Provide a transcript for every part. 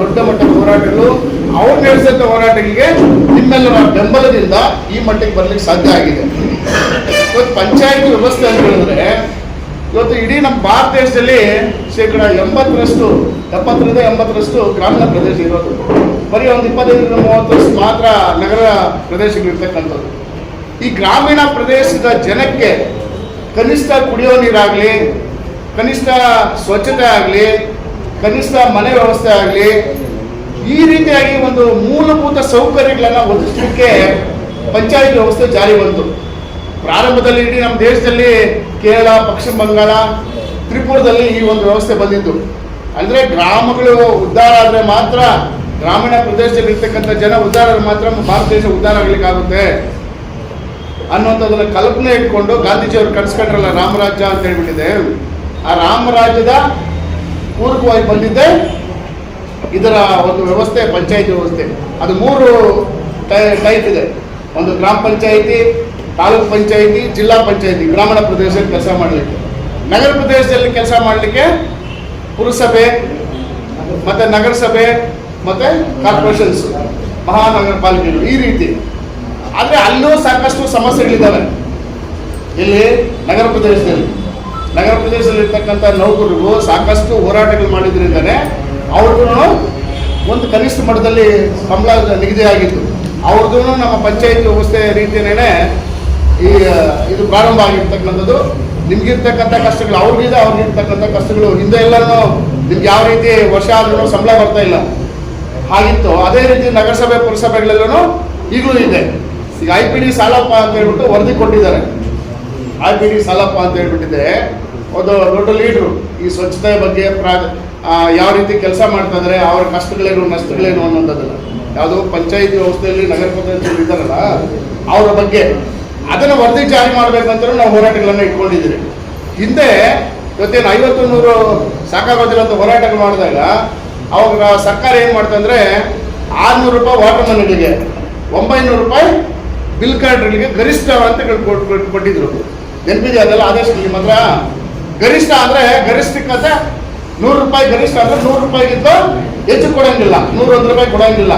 ದೊಡ್ಡ ಮಟ್ಟದ ಹೋರಾಟಗಳು ಅವ್ರು ನಡೆಸಿದಂಥ ಹೋರಾಟಗಳಿಗೆ ನಿಮ್ಮೆಲ್ಲರ ಬೆಂಬಲದಿಂದ ಈ ಮಟ್ಟಿಗೆ ಬರ್ಲಿಕ್ಕೆ ಸಾಧ್ಯ ಆಗಿದೆ. ಇವತ್ತು ಪಂಚಾಯತ್ ವ್ಯವಸ್ಥೆ ಅಂತ ಹೇಳಿದ್ರೆ, ಇವತ್ತು ಇಡೀ ನಮ್ಮ ಭಾರತ ದೇಶದಲ್ಲಿ ಶೇಕಡ ಎಂಬತ್ತರಷ್ಟು, ಎಪ್ಪತ್ತರಿಂದ ಎಂಬತ್ತರಷ್ಟು ಗ್ರಾಮೀಣ ಪ್ರದೇಶ ಇರೋದು. ಬರೀ ಒಂದು ಇಪ್ಪತ್ತೈದರಿಂದ ಮೂವತ್ತರಷ್ಟು ಮಾತ್ರ ನಗರ ಪ್ರದೇಶಗಳಿರ್ತಕ್ಕಂಥದ್ದು. ಈ ಗ್ರಾಮೀಣ ಪ್ರದೇಶದ ಜನಕ್ಕೆ ಕನಿಷ್ಠ ಕುಡಿಯೋ ನೀರಾಗಲಿ, ಕನಿಷ್ಠ ಸ್ವಚ್ಛತೆ ಆಗಲಿ ಕನಿಷ್ಠ ಮನೆ ವ್ಯವಸ್ಥೆ ಆಗಲಿ, ಈ ರೀತಿಯಾಗಿ ಒಂದು ಮೂಲಭೂತ ಸೌಕರ್ಯಗಳನ್ನು ಒದಗಿಸಲಿಕ್ಕೆ ಪಂಚಾಯತ್ ವ್ಯವಸ್ಥೆ ಜಾರಿ ಬಂತು. ಪ್ರಾರಂಭದಲ್ಲಿ ಇಡೀ ನಮ್ಮ ದೇಶದಲ್ಲಿ ಕೇರಳ, ಪಶ್ಚಿಮ ಬಂಗಾಳ, ತ್ರಿಪುರದಲ್ಲಿ ಈ ಒಂದು ವ್ಯವಸ್ಥೆ ಬಂದಿತ್ತು. ಅಂದರೆ ಗ್ರಾಮಗಳು ಉದ್ಧಾರ ಆದರೆ ಮಾತ್ರ ಗ್ರಾಮೀಣ ಪ್ರದೇಶದಲ್ಲಿ ಇರ್ತಕ್ಕಂಥ ಜನ ಉದ್ಧಾರ ಆದರೆ ಮಾತ್ರ ಭಾರತ ದೇಶ ಉದ್ಧಾರ ಆಗಲಿಕ್ಕಾಗುತ್ತೆ ಅನ್ನುವಂಥದ್ದನ್ನ ಕಲ್ಪನೆ ಇಟ್ಕೊಂಡು ಗಾಂಧೀಜಿಯವರು ಕಟ್ಸ್ಕೊಂಡ್ರಲ್ಲ ರಾಮರಾಜ್ಯ ಅಂತ ಹೇಳ್ಬಿಟ್ಟಿದೆ ಆ ರಾಮರಾಜ್ಯದ ಪೂರ್ವಕವಾಗಿ ಬಂದಿದ್ದೆ. ಇದರ ಒಂದು ವ್ಯವಸ್ಥೆ, ಪಂಚಾಯತಿ ವ್ಯವಸ್ಥೆ. ಅದು ಮೂರು ಟೈಪ್ ಇದೆ. ಒಂದು ಗ್ರಾಮ ಪಂಚಾಯಿತಿ, ತಾಲೂಕು ಪಂಚಾಯಿತಿ, ಜಿಲ್ಲಾ ಪಂಚಾಯಿತಿ, ಗ್ರಾಮೀಣ ಪ್ರದೇಶದಲ್ಲಿ ಕೆಲಸ ಮಾಡಲಿಕ್ಕೆ. ನಗರ ಪ್ರದೇಶದಲ್ಲಿ ಕೆಲಸ ಮಾಡಲಿಕ್ಕೆ ಪುರಸಭೆ, ಮತ್ತೆ ನಗರಸಭೆ, ಮತ್ತೆ ಕಾರ್ಪೊರೇಷನ್ಸ್ ಮಹಾನಗರ ಪಾಲಿಕೆಗಳು ಈ ರೀತಿ. ಆದರೆ ಅಲ್ಲೂ ಸಾಕಷ್ಟು ಸಮಸ್ಯೆಗಳಿದ್ದಾವೆ. ಇಲ್ಲಿ ನಗರ ಪ್ರದೇಶದಲ್ಲಿ ನಗರ ಪ್ರದೇಶದಲ್ಲಿ ಇರ್ತಕ್ಕಂಥ ನೌಕರರಿಗೂ ಸಾಕಷ್ಟು ಹೋರಾಟಗಳು ಮಾಡಿದ್ರಿಂದನೇ ಅವ್ರಿಗೂ ಒಂದು ಕನಿಷ್ಠ ಮಟ್ಟದಲ್ಲಿ ಸಂಬಳ ನಿಗದಿ ಆಗಿತ್ತು. ಅವ್ರದ್ದು ನಮ್ಮ ಪಂಚಾಯತ್ ವ್ಯವಸ್ಥೆ ರೀತಿಯೇ ಈ ಇದು ಪ್ರಾರಂಭ ಆಗಿರ್ತಕ್ಕಂಥದ್ದು. ನಿಮ್ಗಿರ್ತಕ್ಕಂಥ ಕಷ್ಟಗಳು ಅವ್ರಿಗಿದೆ ಅವ್ರಿಗಿರ್ತಕ್ಕಂಥ ಕಷ್ಟಗಳು, ಹಿಂದೆ ಎಲ್ಲನೂ ನಿಮ್ಗೆ ಯಾವ ರೀತಿ ವರ್ಷ ಆದ್ರೂ ಸಂಬಳ ಬರ್ತಾ ಇಲ್ಲ. ಹಾಗಿತ್ತು. ಅದೇ ರೀತಿ ನಗರಸಭೆ, ಪುರಸಭೆಗಳಲ್ಲೂ ಈಗಲೂ ಇದೆ. ಈಗ ಐ ಪಿ ಡಿ ಸಾಲಪ್ಪ ಅಂತ ಹೇಳ್ಬಿಟ್ಟು ವರದಿ ಕೊಟ್ಟಿದ್ದಾರೆ. ಐ ಪಿ ಡಿ ಸಾಲಪ್ಪ ಅಂತ ಹೇಳ್ಬಿಟ್ಟಿದೆ ಒಂದು ದೊಡ್ಡ ಲೀಡ್ರು ಈ ಸ್ವಚ್ಛತೆ ಬಗ್ಗೆ ಪ್ರಾ ಯಾವ ರೀತಿ ಕೆಲಸ ಮಾಡ್ತಾ ಇದ್ದಾರೆ ಅವ್ರ ಕಷ್ಟಗಳೇನು, ನಷ್ಟಗಳೇನು ಅನ್ನೋದಲ್ಲ. ಯಾವುದೋ ಪಂಚಾಯಿತಿ ವ್ಯವಸ್ಥೆಯಲ್ಲಿ, ನಗರ ಪಂಚಾಯತ್ ಇದ್ದಾರಲ್ಲ, ಅವರ ಬಗ್ಗೆ ಅದನ್ನು ವರದಿ ಜಾರಿ ಮಾಡಬೇಕಂತ ನಾವು ಹೋರಾಟಗಳನ್ನು ಇಟ್ಕೊಂಡಿದ್ದೀರಿ. ಹಿಂದೆ ಇವತ್ತೇನು ಐವತ್ತು ನೂರು ಸಾಕಾಗೋದಿಲ್ಲ ಅಂತ ಹೋರಾಟಗಳು ಮಾಡಿದಾಗ, ಅವಾಗ ಸರ್ಕಾರ ಏನು ಮಾಡ್ತಂದ್ರೆ ಆರುನೂರು ರೂಪಾಯಿ ವಾಟರ್ ಮನ್ಗಳಿಗೆ ಒಂಬೈನೂರು ರೂಪಾಯಿ ಬಿಲ್ ಕಾರ್ಡ್ಗಳಿಗೆ ಗರಿಷ್ಠ ಅಂತ ಕೊಟ್- ಕೊಟ್- ಕೊಟ್- ಕೊಟ್ಟಿದ್ರು ನೆನಪಿದೆ ಅದೆಲ್ಲ ಆದೇಶ ನಿಮ್ಮ ಹತ್ರ ಗರಿಷ್ಠ ಅಂದ್ರೆ ಗರಿಷ್ಠಕ್ಕೆ ನೂರು ರೂಪಾಯಿ ಗರಿಷ್ಠ ಅಂದ್ರೆ ನೂರು ರೂಪಾಯಿಗಿಂತ ಹೆಚ್ಚು ಕೊಡಂಗಿಲ್ಲ. ನೂರೊಂದು ರೂಪಾಯಿ ಕೊಡಂಗಿಲ್ಲ.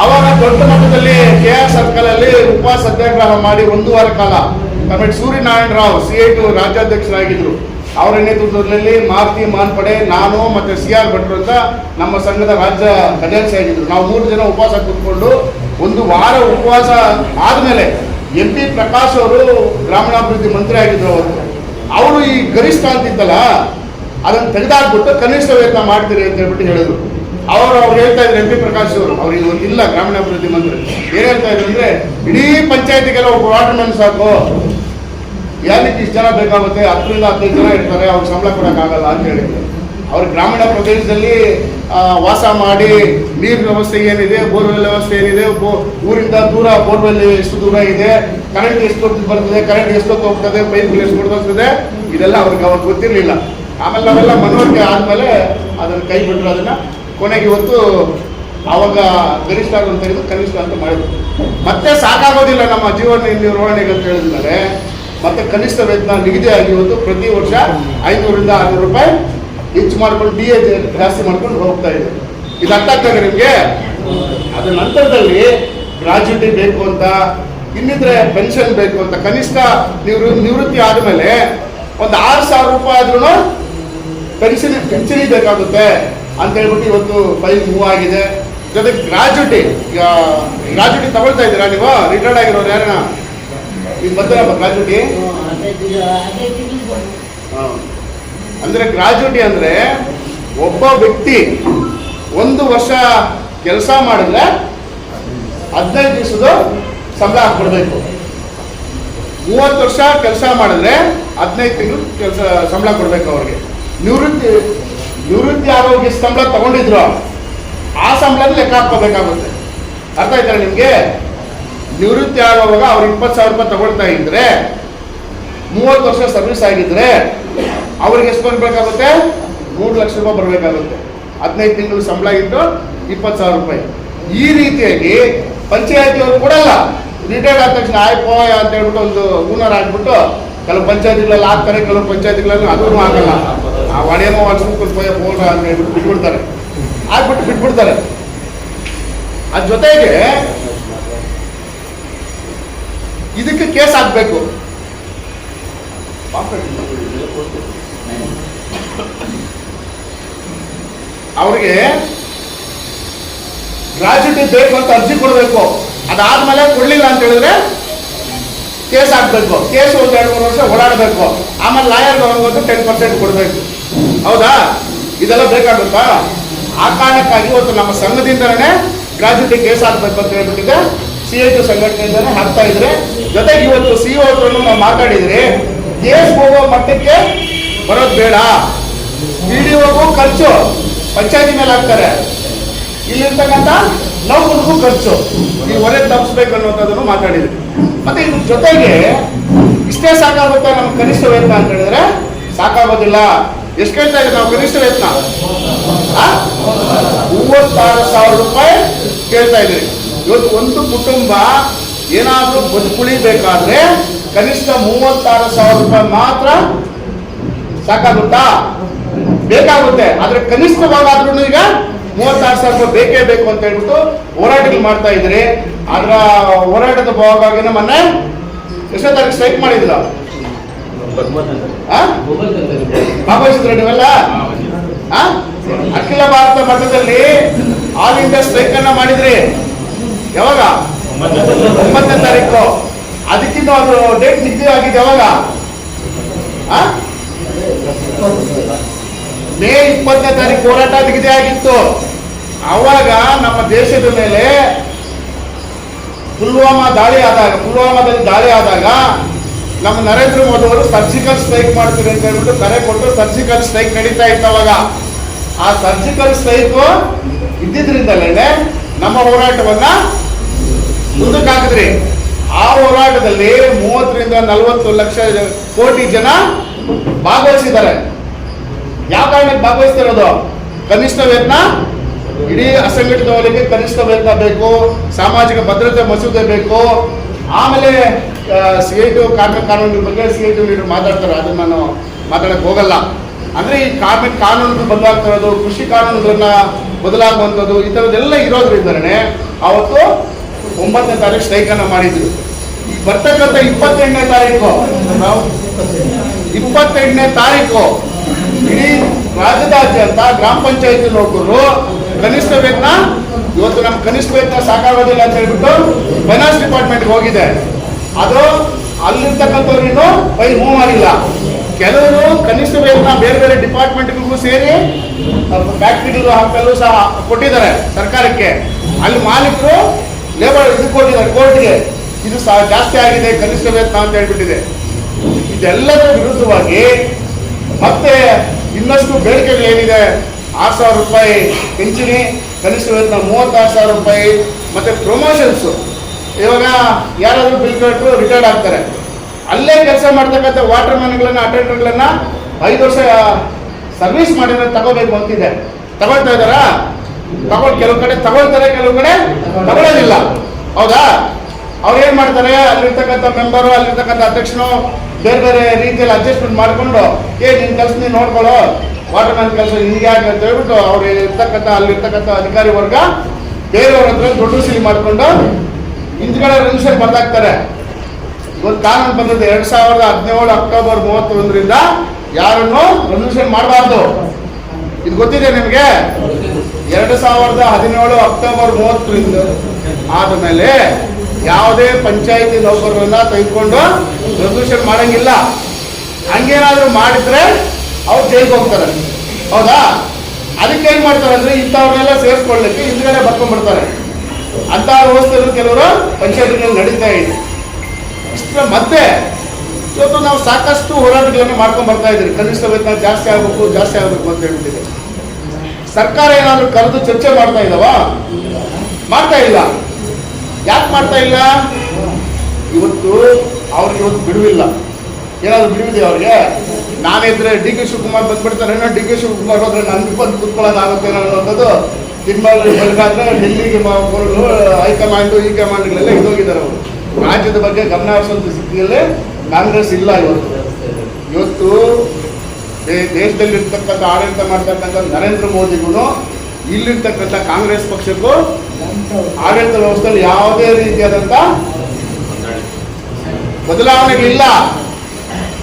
ಆವಾಗ ದೊಡ್ಡ ಮಟ್ಟದಲ್ಲಿ ಕೆ ಆರ್ ಸರ್ಕಲ್ ಅಲ್ಲಿ ಉಪವಾಸ ಸತ್ಯಾಗ್ರಹ ಮಾಡಿ ಒಂದು ವಾರ ಕಾಲ comment Suryanarayana Rao, C I TU ರಾಜ್ಯಾಧ್ಯಕ್ಷರಾಗಿದ್ರು. ಅವರ ನೇತೃತ್ವದಲ್ಲಿ ಮಾರುತಿ ಮಾನ್ಪಡೆ, ನಾನು ಮತ್ತೆ ಸಿ ಆರ್ ಭಟ್ರು ಅಂತ ನಮ್ಮ ಸಂಘದ ರಾಜ್ಯ ಅಧ್ಯಕ್ಷ ಆಗಿದ್ರು. ನಾವು ಮೂರು ಜನ ಉಪವಾಸ ಕೂತ್ಕೊಂಡು ಒಂದು ವಾರ ಉಪವಾಸ ಆದ್ಮೇಲೆ ಎಂ ಪಿ ಪ್ರಕಾಶ್ ಅವರು ಗ್ರಾಮೀಣಾಭಿವೃದ್ಧಿ ಮಂತ್ರಿ ಆಗಿದ್ರು ಅವರು. ಅವರು ಈ ಗರಿಷ್ಠ ಅಂತಿತ್ತಲ್ಲ ಅದನ್ನು ತೆಗೆದಾಕ್ಬಿಟ್ಟು ಕನಿಷ್ಠ ವೇತನ ಮಾಡ್ತೀರಿ ಅಂತ ಹೇಳ್ಬಿಟ್ಟು ಹೇಳಿದ್ರು. ಅವರು ಅವ್ರು ಹೇಳ್ತಾ ಇದ್ರು, ಎಂ ಪಿ ಪ್ರಕಾಶ್ ಅವರು. ಅವ್ರಿಗೆ ಇಲ್ಲ, ಗ್ರಾಮೀಣಾಭಿವೃದ್ಧಿ ಮಂತ್ರಿ. ಏನ್ ಹೇಳ್ತಾ ಇದ್ರು ಅಂದ್ರೆ, ಇಡೀ ಪಂಚಾಯತಿಗೆಲ್ಲ ಒಬ್ಬ ವಾಟರ್ಮನ್ ಸಾಕು. ಯಾರಿಗೆ ಇಷ್ಟು ಜನ ಬೇಕಾಗುತ್ತೆ, ಹತ್ತರಿಂದ ಹದಿನೈದು ಜನ ಇರ್ತಾರೆ, ಅವ್ರಿಗೆ ಸಂಬಳ ಕೊಡೋಕ್ಕಾಗಲ್ಲ ಅಂತ ಹೇಳಿದ್ರು. ಅವ್ರು ಗ್ರಾಮೀಣ ಪ್ರದೇಶದಲ್ಲಿ ವಾಸ ಮಾಡಿ ನೀರಿನ ವ್ಯವಸ್ಥೆ ಏನಿದೆ, ಬೋರ್ವೆಲ್ ವ್ಯವಸ್ಥೆ ಏನಿದೆ ಊರಿಂದ ದೂರ ಬೋರ್ವೆಲ್ ಎಷ್ಟು ದೂರ ಇದೆ ಕರೆಂಟ್ ಎಷ್ಟು ಹೊತ್ತು ಬರ್ತದೆ ಕರೆಂಟ್ ಎಷ್ಟೊತ್ತು ಹೋಗ್ತದೆ ಪೈಪ್ಗಳು ಎಷ್ಟು ಹೋಗ್ತದೆ ಇದೆಲ್ಲ ಅವ್ರಿಗೆ ಅವಾಗ ಗೊತ್ತಿರಲಿಲ್ಲ. ಆಮೇಲೆ ನಾವೆಲ್ಲ ಮನವರಿಕೆ ಆದಮೇಲೆ ಅದನ್ನು ಕೈ ಬಿಟ್ಟರು ಅದನ್ನು. ಕೊನೆಗೆ ಇವತ್ತು ಅವಾಗ ಗರಿಷ್ಠ ಅಂತ ತೆಗೆದು ಕನಿಷ್ಠ ಅಂತ ಮಾಡಿದ್ರು. ಮತ್ತೆ ಸಾಕಾಗೋದಿಲ್ಲ ನಮ್ಮ ಜೀವನ ನಿರ್ವಹಣೆಗೆ ಅಂತ ಹೇಳಿದ್ಮೇಲೆ. ಮತ್ತೆ ಕನಿಷ್ಠ ವೇತನ ನಿಗದಿಯಾಗಿ ಇವತ್ತು ಪ್ರತಿ ವರ್ಷ ಐನೂರಿಂದ ಆರುನೂರು ರೂಪಾಯಿ ಹೆಚ್ಚು ಮಾಡ್ಕೊಂಡು ಡಿ ಎ ಜಾಸ್ತಿ ಮಾಡ್ಕೊಂಡು ಹೋಗ್ತಾ ಇದೆ. ಇದು ಅರ್ಥ ಆಗ್ತದೆ ನಿಮಗೆ? ಅದ್ರ ನಂತರದಲ್ಲಿ ಗ್ರಾಜ್ಯುಟಿ ಬೇಕು ಅಂತ ಇನ್ನಿದ್ರೆ ಪೆನ್ಷನ್ ಬೇಕು ಅಂತ ಕನಿಷ್ಠ ನಿವೃ ನಿವೃತ್ತಿ ಆದಮೇಲೆ ಒಂದು ಆರು ಸಾವಿರ ರೂಪಾಯಿ ಆದ್ರೂ ಪೆನ್ಷನ್ ಪೆನ್ಷನ್ ಬೇಕಾಗುತ್ತೆ ಅಂತ ಹೇಳ್ಬಿಟ್ಟು ಇವತ್ತು ಫೈಲ್ ಮೂವ್ ಆಗಿದೆ. ಜೊತೆಗೆ ಗ್ರಾಜ್ಯುಟಿ ಈಗ ಗ್ರಾಜ್ಯುಟಿ ತಗೊಳ್ತಾ ಇದ್ದೀರಾ ನೀವು? ರಿಟೈರ್ಡ್ ಆಗಿರೋರು ಯಾರನ್ನ? ಈಗ ಬರ್ತಾರಪ್ಪ ಗ್ರಾಜ್ಯುಟಿ? ಅಂದ್ರೆ ಗ್ರಾಜ್ಯುಟಿ ಅಂದ್ರೆ ಒಬ್ಬ ವ್ಯಕ್ತಿ ಒಂದು ವರ್ಷ ಕೆಲಸ ಮಾಡಿದ್ರೆ ಹದಿನೈದು ದಿವಸದ ಸಂಬಳ ಹಾಕ್ಬಿಡ್ಬೇಕು. ಮೂವತ್ತು ವರ್ಷ ಕೆಲಸ ಮಾಡಿದ್ರೆ ಹದಿನೈದು ತಿಂಗಳು ಕೆಲಸ, ಸಂಬಳ ಕೊಡಬೇಕು ಅವ್ರಿಗೆ. ನಿವೃತ್ತಿ ನಿವೃತ್ತಿ ಆರೋಗ್ಯ ಸಂಬಳ ತಗೊಂಡಿದ್ರು ಆ ಸಂಬಳನ ಲೆಕ್ಕ ಹಾಕೋಬೇಕಾಗುತ್ತೆ ಅರ್ಥ ಆಯ್ತಾರೆ ನಿಮಗೆ? ನಿವೃತ್ತಿ ಆಗುವಾಗ ಅವ್ರು ಇಪ್ಪತ್ತು ಸಾವಿರ ರೂಪಾಯಿ ತಗೊಳ್ತಾ ಇದ್ರೆ, ಮೂವತ್ತು ವರ್ಷ ಸರ್ವಿಸ್ ಆಗಿದ್ರೆ ಅವ್ರಿಗೆ ಎಷ್ಟು ಬರಬೇಕಾಗುತ್ತೆ? ಮೂರು ಲಕ್ಷ ರೂಪಾಯಿ ಬರಬೇಕಾಗುತ್ತೆ. ಹದಿನೈದು ತಿಂಗಳು ಸಂಬಳ ಇಟ್ಟು ಇಪ್ಪತ್ತು ಸಾವಿರ ರೂಪಾಯಿ. ಈ ರೀತಿಯಾಗಿ ಪಂಚಾಯತಿಯವರು ಕೊಡಲ್ಲ ರಿಟೈರ್ಡ್ ಆದ ತಕ್ಷಣ ಆಯ್ಪೋ ಅಂತ ಹೇಳ್ಬಿಟ್ಟು ಒಂದು ಓನರ್ ಹಾಕ್ಬಿಟ್ಟು ಕೆಲವು ಪಂಚಾಯತಿಗಳಲ್ಲಿ ಹಾಕ್ತಾರೆ ಕೆಲವು ಪಂಚಾಯತಿಗಳಲ್ಲಿ ಅದೂ ಆಗಲ್ಲ. ಆ ಒಡೆಯಮ್ಮ ವರ್ಷಕ್ಕೆ ಪೋಯ ಹೋಗ ಅಂತ ಹೇಳ್ಬಿಟ್ಟು ಬಿಟ್ಬಿಡ್ತಾರೆ. ಆಗ್ಬಿಟ್ಟು ಬಿಟ್ಬಿಡ್ತಾರೆ. ಅದ್ರ ಜೊತೆಗೆ ಇದಕ್ಕೆ ಕೇಸ್ ಹಾಕ್ಬೇಕು. ಅವ್ರಿಗೆ ಗ್ರಾಜ್ಯುಟಿ ಬೇಕು ಅಂತ ಅರ್ಜಿ ಕೊಡಬೇಕು. ಅದಾದ್ಮೇಲೆ ಕೊಡ್ಲಿಲ್ಲ ಅಂತ ಹೇಳಿದ್ರೆ ಕೇಸ್ ಹಾಕ್ಬೇಕು. ಕೇಸ್ ಒಂದು ಎರಡು ಮೂರು ವರ್ಷ ಓಡಾಡಬೇಕು. ಆಮೇಲೆ ಲಾಯರ್ಗೆ ಒಂದು ಟೆನ್ ಪರ್ಸೆಂಟ್ ಕೊಡಬೇಕು. ಹೌದಾ? ಇದೆಲ್ಲ ಬೇಕಾಗುತ್ತಾ? ಆ ಕಾರಣಕ್ಕಾಗಿ ಇವತ್ತು ನಮ್ಮ ಸಂಘದಿಂದನೇ ಗ್ರಾಜ್ಯುಟಿ ಕೇಸ್ ಹಾಕ್ಬೇಕು ಅಂತ ಹೇಳ್ಬಿಟ್ಟಿದೆ ಸಿ ಎಚ್ ಸಂಘಟನೆಯಿಂದನೇ ಹಾಕ್ತಾ ಇದ್ರೆ, ಜೊತೆಗೆ ಇವತ್ತು ಸಿ ಒ ಹತ್ರನು ನಾವು ಮಾತಾಡಿದ್ರೆ. ಕೇಸ್ ಹೋಗೋ ಮಟ್ಟಕ್ಕೆ ಬರೋದು ಬೇಡ. ಒಗೂ ಖರ್ಚು. ಪಂಚಾಯತಿ ಮೇಲೆ ಹಾಕ್ತಾರೆ. ಇಲ್ಲಿರ್ತಕ್ಕಂಥ ನೌಕರಿಗೂ ಖರ್ಚು. ಈ ಹೊರೆ ತಪ್ಪಿಸ್ಬೇಕು ಅನ್ನೋದನ್ನು ಮಾತಾಡಿದ್ವಿ ಮತ್ತೆ ಇದ್ರ ಜೊತೆಗೆ ಇಷ್ಟೇ ಸಾಕಾಗುತ್ತೆ ನಮ್ಮ ಕನಿಷ್ಠ ವೇತನ ಅಂತ ಹೇಳಿದ್ರೆ ಸಾಕಾಗೋದಿಲ್ಲ. ಎಷ್ಟು ಕೇಳ್ತಾ ಇದ್ದೀವಿ ನಾವು ಕನಿಷ್ಠ ವೇತನ? ಮೂವತ್ತಾರು ಸಾವಿರ ರೂಪಾಯಿ ಕೇಳ್ತಾ ಇದ್ದೀವಿ ಇವತ್ತು ಒಂದು ಕುಟುಂಬ ಏನಾದರೂ ಬದುಕುಳಿಬೇಕಾದ್ರೆ ಕನಿಷ್ಠ ಮೂವತ್ತಾರು ಸಾವಿರ ರೂಪಾಯಿ ಮಾತ್ರ ಸಾಕಾಗುತ್ತಾ? ಬೇಕಾಗುತ್ತೆ. ಆದ್ರೆ ಕನಿಷ್ಠವಾಗಾದ್ರೂ ಈಗ ಮೂವತ್ತಾರು ಸಾವಿರ ರೂಪಾಯಿ ಬೇಕೇ ಬೇಕು ಅಂತ ಹೇಳ್ಬಿಟ್ಟು ಹೋರಾಟಗಳು ಮಾಡ್ತಾ ಇದ್ರಿ ಅದರ ಹೋರಾಟದ ಭಾಗವಾಗಿ ಮೊನ್ನೆ ಎಷ್ಟನೇ ತಾರೀಕು ಸ್ಟ್ರೈಕ್ ಮಾಡಿದ್ರ ಭಾಗವಹಿಸಿದ್ರ ನೀವೆಲ್ಲ? ಅಖಿಲ ಭಾರತ ಮಟ್ಟದಲ್ಲಿ ಆಲ್ ಇಂಡಿಯಾ ಸ್ಟ್ರೈಕ್ ಅನ್ನ ಮಾಡಿದ್ರಿ. ಯಾವಾಗ? ಒಂಬತ್ತನೇ ತಾರೀಕು. ಅದಕ್ಕಿಂತ ಅದು ಡೇಟ್ ನಿಗದಿ ಆಗಿದೆ ಯಾವಾಗ? ಮೇ ಇಪ್ಪತ್ತನೇ ತಾರೀಕು ಹೋರಾಟ ನಿಗದಿ ಆಗಿತ್ತು. ಅವಾಗ ನಮ್ಮ ದೇಶದ ಮೇಲೆ ಪುಲ್ವಾಮಾ ದಾಳಿ ಆದಾಗ, ಪುಲ್ವಾಮಾದಲ್ಲಿ ದಾಳಿ ಆದಾಗ ನಮ್ಮ ನರೇಂದ್ರ ಮೋದಿ ಅವರು ಸರ್ಜಿಕಲ್ ಸ್ಟ್ರೈಕ್ ಮಾಡ್ತೀರಿ ಅಂತ ಹೇಳ್ಬಿಟ್ಟು ಕರೆ ಕೊಟ್ಟು ಸರ್ಜಿಕಲ್ ಸ್ಟ್ರೈಕ್ ನಡೀತಾ ಇತ್ತು ಅವಾಗ. ಆ ಸರ್ಜಿಕಲ್ ಸ್ಟ್ರೈಕ್ ಇದ್ದಿದ್ರಿಂದಲೇ ನಮ್ಮ ಹೋರಾಟವನ್ನ ಮುಂದಕ್ಕೆ ಹಾಕಿದ್ರಿ. ಆ ಹೋರಾಟದಲ್ಲಿ ಮೂವತ್ತರಿಂದ ನಲವತ್ತು ಲಕ್ಷ ಕೋಟಿ ಜನ ಭಾಗವಹಿಸಿದ್ದಾರೆ. ಯಾವ ಕಾರಣಕ್ಕೆ ಭಾಗವಹಿಸ್ತಿರೋದು? ಕನಿಷ್ಠ ವೇತನ? ಇಡೀ ಅಸಂಘಟಿತ ಕನಿಷ್ಠ ವೇತನ ಬೇಕು, ಸಾಮಾಜಿಕ ಭದ್ರತೆ ಮಸೂದೆ ಬೇಕು. ಆಮೇಲೆ ಸಿ ಐ ಟಿ ಕಾರ್ಮಿಕ ಕಾನೂನಿನ ಬಗ್ಗೆ ಸಿ ಐ ಟಿ ಲೀಡರ್ ಮಾತಾಡ್ತಾರೆ, ಅದನ್ನು ನಾನು ಮಾತಾಡಕ್ಕೆ ಹೋಗಲ್ಲ. ಅಂದ್ರೆ ಈ ಕಾರ್ಮಿಕ ಕಾನೂನು ಬದಲಾಗ್ತಿರೋದು ಕೃಷಿ ಕಾನೂನುಗಳನ್ನ ಬದಲಾಗುವಂಥದ್ದು, ಈ ಥರದ್ದೆಲ್ಲ ಇರೋದ್ರಿಂದನೇ ಅವತ್ತು ಒಂಬತ್ತನೇ ತಾರೀಕು ಸ್ಟ್ರೈಕನ್ನು ಮಾಡಿದ್ರು. ಈಗ ಬರ್ತಕ್ಕಂಥ ಇಪ್ಪತ್ತೆಂಟನೇ ತಾರೀಕು. ನಾವು ಇಪ್ಪತ್ತೆಂಟನೇ ತಾರೀಕು. ಇಡೀ ರಾಜ್ಯದಾದ್ಯಂತ ಗ್ರಾಮ ಪಂಚಾಯತಿ ನೌಕರರು ಕನಿಷ್ಠ ವೇತನ, ಇವತ್ತು ನಮ್ಮ ಕನಿಷ್ಠ ವೇತನ ಸಾಕಾಗೋದಿಲ್ಲ ಅಂತ ಹೇಳ್ಬಿಟ್ಟು ಫೈನಾನ್ಸ್ ಡಿಪಾರ್ಟ್ಮೆಂಟ್ಗೆ ಹೋಗಿದೆ. ಅದು ಅಲ್ಲಿರ್ತಕ್ಕಂಥವ್ರು ಇನ್ನೂ ಬೈ ಮೂವ್ ಮಾಡಿಲ್ಲ. ಕೆಲವರು ಕನಿಷ್ಠ ವೇತನ ಬೇರೆ ಬೇರೆ ಡಿಪಾರ್ಟ್ಮೆಂಟ್ಗಳಿಗೂ ಸೇರಿ ಫ್ಯಾಕ್ಟ್ರಿಗಳು ಹಾಕಲು ಸಹ ಕೊಟ್ಟಿದ್ದಾರೆ ಸರ್ಕಾರಕ್ಕೆ. ಅಲ್ಲಿ ಮಾಲೀಕರು ಲೇಬರ್ ಇದು ಕೊಟ್ಟಿದ್ದಾರೆ ಕೋರ್ಟ್ಗೆ ಇದು ಜಾಸ್ತಿ ಆಗಿದೆ, ಕನಿಷ್ಠ ವೇತನ ಅಂತ ಹೇಳ್ಬಿಟ್ಟಿದೆ. ಇದೆಲ್ಲದರ ವಿರುದ್ಧವಾಗಿ ಮತ್ತೆ ಇನ್ನಷ್ಟು ಬೇಡಿಕೆಗಳು ಏನಿದೆ? ಆರು ಸಾವಿರ ರೂಪಾಯಿ ಪಿಂಚಣಿ, ಕನಿಷ್ಠ ವೇತನ ಮೂವತ್ತಾರು ಸಾವಿರ ರೂಪಾಯಿ, ಮತ್ತೆ ಪ್ರಮೋಷನ್ಸ್ ಇವಾಗ ಯಾರಾದರೂ ಬಿಲ್ ಕಟ್ಟರು ರಿಟೈರ್ಡ್ ಆಗ್ತಾರೆ. ಅಲ್ಲೇ ಕೆಲಸ ಮಾಡ್ತಕ್ಕಂಥ ವಾಟರ್ ಮ್ಯಾನ್ಗಳನ್ನ ಅಟೆಂಡರ್ಗಳನ್ನ ಐದು ವರ್ಷ ಸರ್ವಿಸ್ ಮಾಡಿದ್ರೆ ತಗೋಬೇಕು ಅಂತಿದೆ. ತಗೊಳ್ತಾ ಇದ್ದಾರಾ? ತಗೊಳ್ ಕೆಲವು ಕಡೆ ತಗೊಳ್ತಾರೆ ಕೆಲವು ಕಡೆ ತಗೊಳ್ಳೋದಿಲ್ಲ ಹೌದಾ? ಅವ್ರು ಏನ್ ಮಾಡ್ತಾರೆ? ಅಲ್ಲಿರ್ತಕ್ಕಂಥ ಮೆಂಬರು ಅಲ್ಲಿರ್ತಕ್ಕಂಥ ಅಧ್ಯಕ್ಷನು ಬೇರೆ ಬೇರೆ ರೀತಿಯಲ್ಲಿ ಅಡ್ಜಸ್ಟ್ಮೆಂಟ್ ಮಾಡ್ಕೊಂಡು, ಏ, ನಿನ್ ಕೆಲಸ ನೀನು ನೋಡ್ಕೊಳ್ಳೋ ವಾಟರ್ ಮ್ಯಾನ್ ಕೆಲಸ ಹಿಂಗೆ ಯಾಕೆ ಅಂತ ಹೇಳ್ಬಿಟ್ಟು ಅವ್ರು ಇರ್ತಕ್ಕಂಥ ಅಲ್ಲಿರ್ತಕ್ಕಂಥ ಅಧಿಕಾರಿ ವರ್ಗ ಬೇರೆಯವ್ರ ಹತ್ರ ದೊಡ್ಡ ಸಿಲಿ ಮಾಡ್ಕೊಂಡು ಹಿಂದ್ಗಡೆ ರೆನ್ಯೂಷನ್ ಬಂದಾಗ್ತಾರೆ. ಇವತ್ತು ಕಾನೂನು ಬಂದದ್ದು ಎರಡ್ ಸಾವಿರದ ಹದಿನೇಳು ಅಕ್ಟೋಬರ್ ಮೂವತ್ತೊಂದರಿಂದ ಯಾರನ್ನು ರೆನ್ಯೂಷನ್ ಮಾಡಬಾರ್ದು. ಇದು ಗೊತ್ತಿದೆ ನಿಮಗೆ? ಎರಡು ಸಾವಿರದ ಹದಿನೇಳು ಅಕ್ಟೋಬರ್ ಮೂವತ್ತರಿಂದ ಆದಮೇಲೆ ಯಾವುದೇ ಪಂಚಾಯಿತಿ ನೌಕರರನ್ನ ತೆಗೆದುಕೊಂಡು ರೆಸಲ್ಯೂಷನ್ ಮಾಡಂಗಿಲ್ಲ. ಹಂಗೇನಾದ್ರೂ ಮಾಡಿದ್ರೆ ಅವ್ರು ಜೈಲಿಗೆ ಹೋಗ್ತಾರೆ. ಹೌದಾ? ಅದಕ್ಕೆ ಏನ್ ಮಾಡ್ತಾರೆ ಅಂದ್ರೆ ಇಂಥವ್ರನ್ನೆಲ್ಲ ಸೇರಿಸ್ಕೊಳ್ಳಿಕ್ಕೆ ಹಿಂದ್ಗಡೆ ಬರ್ಕೊಂಡ್ಬಿಡ್ತಾರೆ. ಅಂತ ವ್ಯವಸ್ಥೆಗಳು ಕೆಲವರು ಪಂಚಾಯತಿಗಳಲ್ಲಿ ನಡೀತಾ ಇದೆ. ಇಷ್ಟರ ಮತ್ತೆ ಇವತ್ತು ನಾವು ಸಾಕಷ್ಟು ಹೋರಾಟಗಳನ್ನು ಮಾಡ್ಕೊಂಡು ಬರ್ತಾ ಇದ್ದೀವಿ ಕನಿಷ್ಠ ವೇತನ ಜಾಸ್ತಿ ಆಗಬೇಕು ಜಾಸ್ತಿ ಆಗಬೇಕು ಅಂತ ಹೇಳ್ಬಿಟ್ಟಿದೆ. ಸರ್ಕಾರ ಏನಾದರೂ ಕರೆದು ಚರ್ಚೆ ಮಾಡ್ತಾ ಇದ್ದಾವ ಮಾಡ್ತಾ ಇಲ್ಲ. ಯಾಕೆ ಮಾಡ್ತಾ ಇಲ್ಲ? ಇವತ್ತು ಅವ್ರಿಗೆ ಇವತ್ತು ಬಿಡುವಿಲ್ಲ. ಏನಾದರೂ ಬಿಡುವಿದೆ ಅವ್ರಿಗೆ? ನಾನಿದ್ರೆ ಡಿ ಕೆ ಶಿವಕುಮಾರ್ ಬಂದ್ಬಿಡ್ತಾರೆ. ಡಿ ಕೆ ಶಿವಕುಮಾರ್ ಹೋದ್ರೆ ನನ್ಗೆ ಬಂದು ಕುತ್ಕೊಳ್ಳೋದಾಗುತ್ತೆ ಅನ್ನೋದು ಇನ್ಮೇಲೆ ಬೆಳಗಾದ್ರೆ ಡೆಲ್ಲಿಗೆ ಹೈಕಮಾಂಡು ಈ ಕಮಾಂಡ್ಗಳೆಲ್ಲ ಇದ್ದೋಗಿದ್ದಾರೆ ಅವರು. ರಾಜ್ಯದ ಬಗ್ಗೆ ಗಮನ ಹರಿಸುವಂತ ಸ್ಥಿತಿಯಲ್ಲಿ ಕಾಂಗ್ರೆಸ್ ಇಲ್ಲ ಇವತ್ತು. ಇವತ್ತು ದೇಶದಲ್ಲಿರ್ತಕ್ಕಂಥ ಆಡಳಿತ ಮಾಡ್ತಕ್ಕಂಥ ನರೇಂದ್ರ ಮೋದಿಗೂ, ಇಲ್ಲಿರ್ತಕ್ಕಂಥ ಕಾಂಗ್ರೆಸ್ ಪಕ್ಷಕ್ಕೂ ಆಡಳಿತ ವ್ಯವಸ್ಥೆಯಲ್ಲಿ ಯಾವುದೇ ರೀತಿಯಾದಂಥ ಬದಲಾವಣೆಗಳಿಲ್ಲ.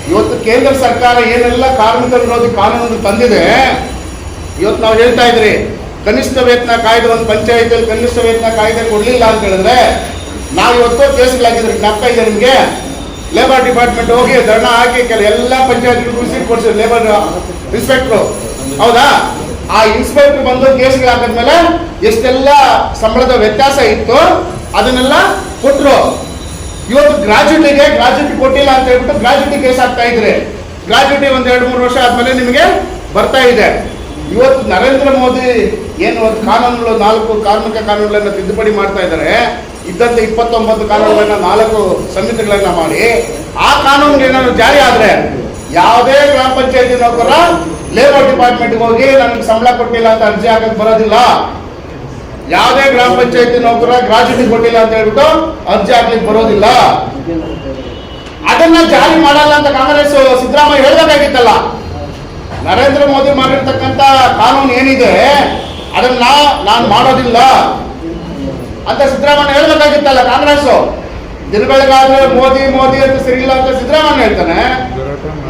ಇವತ್ತು ಕೇಂದ್ರ ಸರ್ಕಾರ ಏನೆಲ್ಲ ಕಾರ್ಮಿಕ ವಿರೋಧಿ ಕಾನೂನು ತಂದಿದೆ, ಇವತ್ತು ನಾವು ಹೇಳ್ತಾ ಇದ್ರಿ, ಕನಿಷ್ಠ ವೇತನ ಕಾಯ್ದೆ ಒಂದು ಪಂಚಾಯತಿಯಲ್ಲಿ ಕನಿಷ್ಠ ವೇತನ ಕಾಯ್ದೆ ಕೊಡಲಿಲ್ಲ ಅಂತ ಹೇಳಿದ್ರೆ, ನಾವು ಇವತ್ತು ಕೇಸ್ಗಳಾಗಿದ್ರೆ ಜ್ಞಾಪಕ ಇದೆ ನಿಮಗೆ. ಲೇಬರ್ ಡಿಪಾರ್ಟ್ಮೆಂಟ್ ಹೋಗಿ ಧರಣ ಹಾಕಿ ಕೆಲ ಎಲ್ಲ ಪಂಚಾಯತ್ಗಳಿಗೂ ಸೀಟ್ ಕೊಡ್ಸಿದ್ರು. ಲೇಬರ್ ಇನ್ಸ್ಪೆಕ್ಟ್ರು ಹೌದಾ? ಆ ಇನ್ಸ್ಪೆಕ್ಟರ್ ಬಂದು ಕೇಸ್ಗಳು ಹಾಕಿದ್ಮೇಲೆ ಎಷ್ಟೆಲ್ಲ ಸಂಬಳದ ವ್ಯತ್ಯಾಸ ಇತ್ತು ಅದನ್ನೆಲ್ಲ ಕೊಟ್ಟರು ಇವತ್ತು ಗ್ರಾಜ್ಯುಟಿಗೆ ಗ್ರಾಜ್ಯುಟಿ ಕೊಟ್ಟಿಲ್ಲ ಅಂತ ಹೇಳ್ಬಿಟ್ಟು ಗ್ರಾಜ್ಯುಟಿ ಕೇಸ್ ಆಗ್ತಾ ಇದ್ರೆ. ಗ್ರಾಜ್ಯುಟಿ ಒಂದು ಎರಡು ಮೂರು ವರ್ಷ ಆದ್ಮೇಲೆ ನಿಮಗೆ ಬರ್ತಾ ಇದೆ. ಇವತ್ತು ನರೇಂದ್ರ ಮೋದಿ ಏನು ಒಂದು ಕಾನೂನುಗಳು, ನಾಲ್ಕು ಕಾರ್ಮಿಕ ಕಾನೂನುಗಳನ್ನ ತಿದ್ದುಪಡಿ ಮಾಡ್ತಾ ಇದ್ದಾರೆ. ಇದ್ದಂತೆ ಇಪ್ಪತ್ತೊಂಬತ್ತು ಕಾನೂನುಗಳನ್ನ ನಾಲ್ಕು ಸಮಿತಿಗಳನ್ನ ಮಾಡಿ, ಆ ಕಾನೂನು ಏನಾದ್ರು ಜಾರಿ ಆದ್ರೆ ಯಾವುದೇ ಗ್ರಾಮ ಪಂಚಾಯತಿ ನೌಕರ ಲೇಬರ್ ಡಿಪಾರ್ಟ್ಮೆಂಟ್ಗೆ ಹೋಗಿ ನನಗೆ ಸಂಬಳ ಕೊಟ್ಟಿಲ್ಲ ಅಂತ ಅರ್ಜಿ ಹಾಕಕ್ ಬರೋದಿಲ್ಲ. ಯಾವುದೇ ಗ್ರಾಮ ಪಂಚಾಯತಿ ನೌಕರ ಗ್ರಾಜ್ಯುಟಿ ಕೊಟ್ಟಿಲ್ಲ ಅಂತ ಹೇಳ್ಬಿಟ್ಟು ಅರ್ಜಿ ಹಾಕ್ಲಿಕ್ಕೆ ಬರೋದಿಲ್ಲ. ಅದನ್ನ ಜಾರಿ ಮಾಡಲ್ಲ ಅಂತ ಕಾಂಗ್ರೆಸ್ ಸಿದ್ದರಾಮಯ್ಯ ಹೇಳಬೇಕಾಗಿತ್ತಲ್ಲ. ನರೇಂದ್ರ ಮೋದಿ ಮಾಡಿರ್ತಕ್ಕಂಥ ಕಾನೂನು ಏನಿದೆ, ಅದನ್ನ ನಾನು ಮಾಡೋದಿಲ್ಲ. ಅಂತ ಸಿದ್ದರಾಮಯ್ಯ ಹೇಳ್ಬೇಕಾಗಿತ್ತಲ್ಲ ಕಾಂಗ್ರೆಸ್ ದಿನಗಳಿಗಾದ್ರೆ ಮೋದಿ ಮೋದಿ ಅಂತ ಸರಿಯಿಲ್ಲ ಅಂತ ಸಿದ್ದರಾಮಯ್ಯ ಹೇಳ್ತಾನೆ.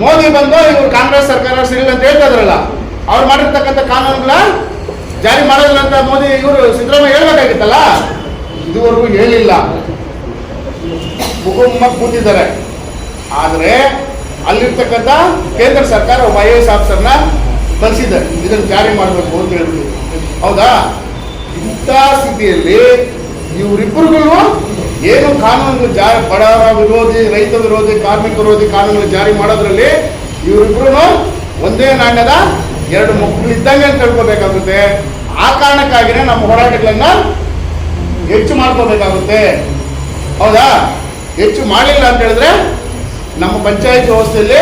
ಮೋದಿ ಬಂದು ಇವ್ರು ಕಾಂಗ್ರೆಸ್ ಸರ್ಕಾರ ಇಲ್ಲ ಅಂತ ಹೇಳ್ತಾ ಅವ್ರು ಮಾಡಿರ್ತಕ್ಕಂಥ ಕಾನೂನುಗಳ ಜಾರಿ ಮಾಡೋದಿಲ್ಲ ಅಂತ ಮೋದಿ ಇವರು ಸಿದ್ದರಾಮಯ್ಯ ಹೇಳ್ಬೇಕಾಗಿತ್ತಲ್ಲ? ಇದುವರೆಗೂ ಹೇಳಿಲ್ಲ. ಮುಗುಮ್ಮ ಕೂತಿದ್ದಾರೆ. ಆದರೆ ಅಲ್ಲಿರ್ತಕ್ಕಂಥ ಕೇಂದ್ರ ಸರ್ಕಾರ ಒಬ್ಬ ಐ ಎ ಎಸ್ ಆಫೀಸರ್ನ ಕಳಿಸಿದ್ದಾರೆ. ಇದನ್ನು ಜಾರಿ ಮಾಡಬೇಕು ಅಂತ ಹೇಳ್ತೀವಿ ಹೌದಾ? ಇಂಥ ಸ್ಥಿತಿಯಲ್ಲಿ ಇವರಿಬ್ಬರಿಗೂ ಏನು ಕಾನೂನು ಜಾರಿ ಬಡವರ ವಿರೋಧಿ, ರೈತ ವಿರೋಧಿ, ಕಾರ್ಮಿಕ ವಿರೋಧಿ ಕಾನೂನು ಜಾರಿ ಮಾಡೋದ್ರಲ್ಲಿ ಇವರಿಬ್ಬರು ಒಂದೇ ನಾಣ್ಯದ ಎರಡು ಮಕ್ಕಳು ಇದ್ದಂಗೆ ಅಂತ ತಿಳ್ಕೊಬೇಕಾಗುತ್ತೆ. ಆ ಕಾರಣಕ್ಕಾಗಿನೇ ನಮ್ಮ ಹೋರಾಟಗಳನ್ನ ಹೆಚ್ಚು ಮಾಡ್ಕೋಬೇಕಾಗುತ್ತೆ. ಹೌದಾ? ಹೆಚ್ಚು ಮಾಡಿಲ್ಲ ಅಂತ ಹೇಳಿದ್ರೆ ನಮ್ಮ ಪಂಚಾಯತ್ ವ್ಯವಸ್ಥೆಯಲ್ಲಿ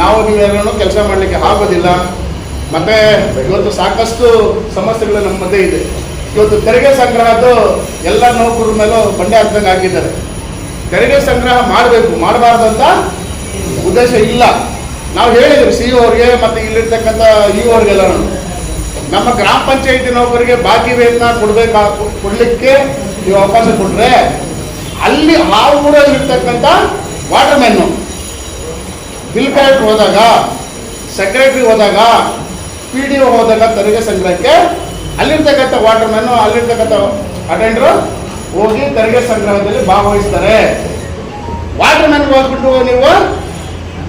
ನಾವು ನೀವೆಲ್ಲರೂ ಕೆಲಸ ಮಾಡಲಿಕ್ಕೆ ಆಗೋದಿಲ್ಲ. ಮತ್ತೆ ಇವತ್ತು ಸಾಕಷ್ಟು ಸಮಸ್ಯೆಗಳು ನಮ್ಮ ಮಧ್ಯೆ ಇದೆ. ಇವತ್ತು ತೆರಿಗೆ ಸಂಗ್ರಹದ್ದು ಎಲ್ಲ ನೌಕರರ ಮೇಲೂ ಬಂಡೆ ಹಾಕ್ದಂಗೆ ಹಾಕಿದ್ದಾರೆ. ತೆರಿಗೆ ಸಂಗ್ರಹ ಮಾಡಬೇಕು, ಮಾಡಬಾರ್ದು ಅಂತ ಉದ್ದೇಶ ಇಲ್ಲ. ನಾವು ಹೇಳಿದ್ರು ಸಿ ಅವ್ರಿಗೆ ಮತ್ತೆ ಇಲ್ಲಿರ್ತಕ್ಕಂಥ ಇ ನಾನು ನಮ್ಮ ಗ್ರಾಮ ಪಂಚಾಯಿತಿ ನೌಕರಿಗೆ ಬಾಕಿ ವೇತನ ಕೊಡಬೇಕಾ, ಕೊಡಲಿಕ್ಕೆ ನೀವು ಅವಕಾಶ ಕೊಟ್ಟರೆ ಅಲ್ಲಿ ಆ ಊರಲ್ಲಿರ್ತಕ್ಕಂಥ ವಾಟರ್ ಮ್ಯಾನು ಬಿಲ್ ಕಲೆಕ್ಟರ್ ಹೋದಾಗ ಸೆಕ್ರೆಟರಿ ಹೋದಾಗ ಪಿ ಡಿ ಒ ಹೋದಾಗ ತೆರಿಗೆ ಸಂಗ್ರಹಕ್ಕೆ ಅಲ್ಲಿರ್ತಕ್ಕಂಥ ವಾಟರ್ ಮ್ಯಾನು ಅಲ್ಲಿರ್ತಕ್ಕಂಥ ಅಟೆಂಡರು ಹೋಗಿ ತೆರಿಗೆ ಸಂಗ್ರಹದಲ್ಲಿ ಭಾಗವಹಿಸ್ತಾರೆ. ವಾಟರ್ ಮ್ಯಾನ್ ಹೋಗ್ಬಿಟ್ಟು ನೀವು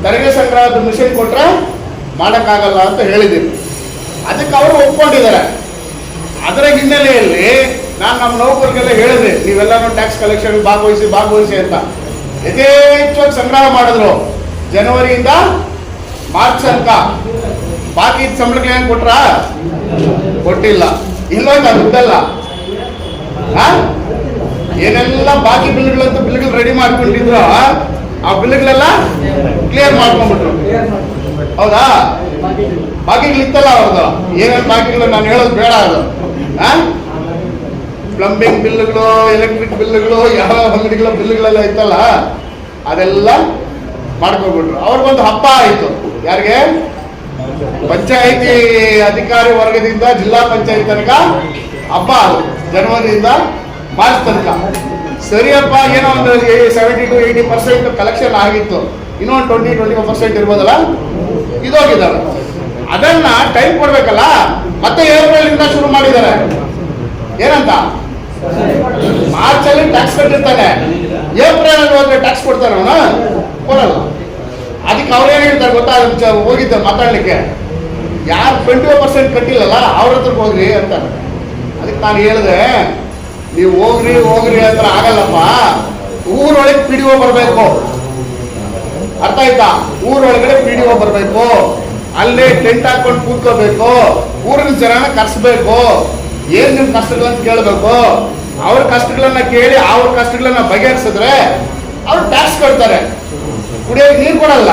ತೆರಿಗೆ ಸಂಗ್ರಹದ ಮಿಷನ್ ಕೊಟ್ರೆ ಮಾಡೋಕ್ಕಾಗಲ್ಲ ಅಂತ ಹೇಳಿದ್ದೀನಿ ಅದಕ್ಕೆ ಅವರು ಒಪ್ಕೊಂಡಿದ್ದಾರೆ. ಅದರ ಹಿನ್ನೆಲೆಯಲ್ಲಿ ನಾನು ನಮ್ಮ ನೌಕರಿಗೆಲ್ಲ ಹೇಳಿದೆ, ನೀವೆಲ್ಲರೂ ಟ್ಯಾಕ್ಸ್ ಕಲೆಕ್ಷನ್ ಭಾಗವಹಿಸಿ ಭಾಗವಹಿಸಿ ಅಂತ. ಯಥೇಚ್ಛವಾಗಿ ಸಂಗ್ರಹ ಮಾಡಿದ್ರು. ಜನವರಿಯಿಂದ ಮಾರ್ಚ್ ಅಂತ ಬಾಕಿ ಸಂಬಳಕ್ಕೆ ಏನು ಕೊಟ್ರ? ಕೊಟ್ಟಿಲ್ಲ. ಇಲ್ಲ ಅದು ದುಡ್ಡಲ್ಲ ಆ? ಏನೆಲ್ಲ ಬಾಕಿ ಬಿಲ್ಗಳಂತ ಬಿಲ್ಗಳು ರೆಡಿ ಮಾಡ್ಕೊಂಡಿದ್ರು, ಆ ಬಿಲ್ಗಳೆಲ್ಲ ಕ್ಲಿಯರ್ ಮಾಡ್ಕೊಂಡ್ಬಿಟ್ರು. ಹೌದಾ? ಬಾಕಿಗಳು ಇತ್ತಲ್ಲ ಅವ್ರದ್ದು. ಏನೇನು ಬಾಕಿಗಳು ನಾನು ಹೇಳೋದು ಬೇಡ ಅದು. ಪ್ಲಂಬಿಂಗ್ ಬಿಲ್ಗಳು ಎಲೆಕ್ಟ್ರಿಕ್ ಬಿಲ್ಗಳು, ಯಾವ ಅಂಗಡಿಗಳ ಬಿಲ್ಗಳೆಲ್ಲ ಇತ್ತಲ್ಲ, ಅದೆಲ್ಲ ಮಾಡ್ಕೊಂಡ್ಬಿಟ್ರು. ಅವ್ರಿಗೊಂದು ಹಬ್ಬ ಆಯಿತು. ಯಾರಿಗೆ? ಪಂಚಾಯಿತಿ ಅಧಿಕಾರಿ ವರ್ಗದಿಂದ ಜಿಲ್ಲಾ ಪಂಚಾಯತ್ ತನಕ ಹಬ್ಬ ಅದು ಜನವರಿಯಿಂದ ಮಾರ್ಚ್ ತನಕ. ಸರಿಯಪ್ಪ, ಏನೋ ಒಂದು seventy to eighty percent collection ಆಗಿತ್ತು. ಇನ್ನೊಂದು ಟ್ವೆಂಟಿ ಟ್ವೆಂಟಿ ಫೈವ್ ಪರ್ಸೆಂಟ್ ಇರ್ಬೋದಲ್ಲ? ಇದೋಗಿದ್ದಾರೆ ಅದನ್ನ ಟೈಮ್ ಕೊಡ್ಬೇಕಲ್ಲ? ಮತ್ತೆ ಏಪ್ರಿಲ್ ಇಂದ ಶುರು ಮಾಡಿದ್ದಾರೆ. ಏನಂತ? ಮಾರ್ಚ್ ಅಲ್ಲಿ ಟ್ಯಾಕ್ಸ್ ಕಟ್ಟಿರ್ತಾನೆ. ಏಪ್ರಿಲ್ ಅಲ್ಲಿ ಹೋದ್ರೆ ಟ್ಯಾಕ್ಸ್ ಕೊಡ್ತಾನೆ ಅವನು? ಕೊಡಲ್ಲ. ಅದಕ್ಕೆ ಅವ್ರೇನ್ ಹೇಳ್ತಾರೆ ಗೊತ್ತಾ? ಹೋಗಿದ್ದ ಮಾತಾಡಲಿಕ್ಕೆ. ಯಾರು ಟ್ವೆಂಟಿ ಪರ್ಸೆಂಟ್ ಕಟ್ಟಿಲ್ಲಲ್ಲ, ಅವ್ರ ಹತ್ರ ಹೋಗ್ರಿ ಅಂತಾರೆ. ಅದಕ್ಕೆ ನಾನು ಹೇಳಿದೆ, ನೀವು ಹೋಗ್ರಿ ಹೋಗ್ರಿ ಅಂದ್ರೆ ಆಗಲ್ಲಪ್ಪ. ಊರೊಳಗೆ ಪಿ ಡಿ ಒ ಬರಬೇಕು. ಅರ್ಥ ಆಯ್ತಾ? ಊರೊಳಗಡೆ ಪಿ ಡಿ ಒ ಬರಬೇಕು. ಅಲ್ಲೇ ಟೆಂಟ್ ಹಾಕೊಂಡು ಕೂತ್ಕೋಬೇಕು. ಊರಿನ ಜನನ ಕರ್ಸ್ಬೇಕು. ಏನ್ ನಿಮ್ ಅಂತ ಕೇಳಬೇಕು. ಅವ್ರ ಕಷ್ಟಗಳನ್ನ ಕೇಳಿ ಅವ್ರ ಕಷ್ಟಗಳನ್ನ ಬಗೆಹರಿಸಿದ್ರೆ ಅವ್ರು ಟ್ಯಾಕ್ಸ್ ಕೊಡ್ತಾರೆ ಕುಡಿಯೋಕೆ ನೀರು ಕೊಡಲ್ಲ.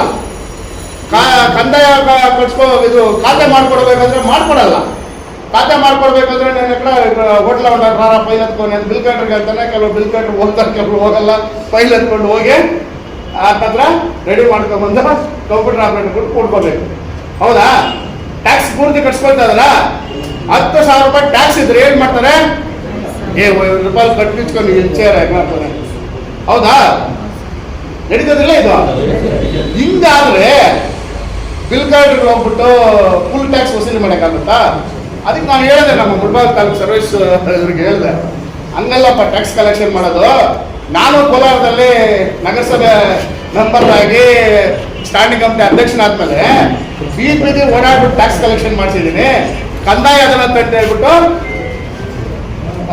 ಕಂದಾಯ ಕಟ್ಸ್ಕೊ ಇದು ಖಾತೆ ಮಾಡ್ಕೊಡ್ಬೇಕಂದ್ರೆ ಮಾಡ್ಕೊಡಲ್ಲ. ಖಾತೆ ಮಾಡ್ಕೊಡ್ಬೇಕಂದ್ರೆ ನನ್ನ ಕಡೆ ಹೋಟ್ಲ ರಾರ ಫೈಲ್ ಎತ್ಕೊಂಡು ನಾನು ಬಿಲ್ ಕಟ್ರಿಗೆ ಅಂತಾನೆ ಕೆಲವು ಬಿಲ್ ಕಟ್ರು ಹೋಗ್ತಾರೆ, ಕೆಲವರು ಹೋಗಲ್ಲ, ಫೈಲ್ ಎತ್ಕೊಂಡು ಹೋಗಿ ಆ ಹತ್ರ ರೆಡಿ ಮಾಡ್ಕೊಂಬಂದು ಕಂಪ್ಯೂಟರ್ ಆಪರೇಟರ್ ಕೊಟ್ಟು ಕೊಡ್ಕೋಬೇಕು. ಹೌದಾ? ಟ್ಯಾಕ್ಸ್ ಪೂರ್ತಿ ಕಟ್ಸ್ಕೊಳ್ತಾ ಇದಲ್ಲ ಹತ್ತು ಸಾವಿರ ರೂಪಾಯಿ ಟ್ಯಾಕ್ಸ್ ಇದ್ರೆ ಏನು ಮಾಡ್ತಾರೆ? ಏ ರೂಪಾಯಿ ಕಟ್ಟಿಸ್ಕೊಂಡು ಚೇರ್ ಮಾಡ್ತಾರೆ. ಹೌದಾ? ನಡೀತದಿಲ್ಲ ಇದು? ಹಿಂಗಾದ್ರೆ ಬಿಲ್ ಕಾರ್ಡ್ ಹೋಗ್ಬಿಟ್ಟು ಫುಲ್ ಟ್ಯಾಕ್ಸ್ ವಸೂಲಿ ಮಾಡೋಕ್ಕಾಗುತ್ತಾ? ಅದಕ್ಕೆ ನಾನು ಹೇಳಿದೆ, ನಮ್ಮ ಮುಳ್ಬಾಗ್ ತಾಲೂಕು ಸರ್ವಿಸ್ ಇವ್ರಿಗೆ ಹೇಳಿದೆ. ಹಂಗಲ್ಲಪ್ಪ ಟ್ಯಾಕ್ಸ್ ಕಲೆಕ್ಷನ್ ಮಾಡೋದು. ನಾನು ಕೋಲಾರದಲ್ಲಿ ನಗರಸಭೆ ಮೆಂಬರ್ ಆಗಿ ಸ್ಟ್ಯಾಂಡಿಂಗ್ ಕಮಿಟಿ ಅಧ್ಯಕ್ಷನಾದ್ಮೇಲೆ ಬೀದಿ ಬೀದಿ ಓಡಾಡ್ಬಿಟ್ಟು ಟ್ಯಾಕ್ಸ್ ಕಲೆಕ್ಷನ್ ಮಾಡಿಸಿದ್ದೀನಿ. ಕಂದಾಯ ಅದನ್ನ ಅಂತ ಹೇಳ್ಬಿಟ್ಟು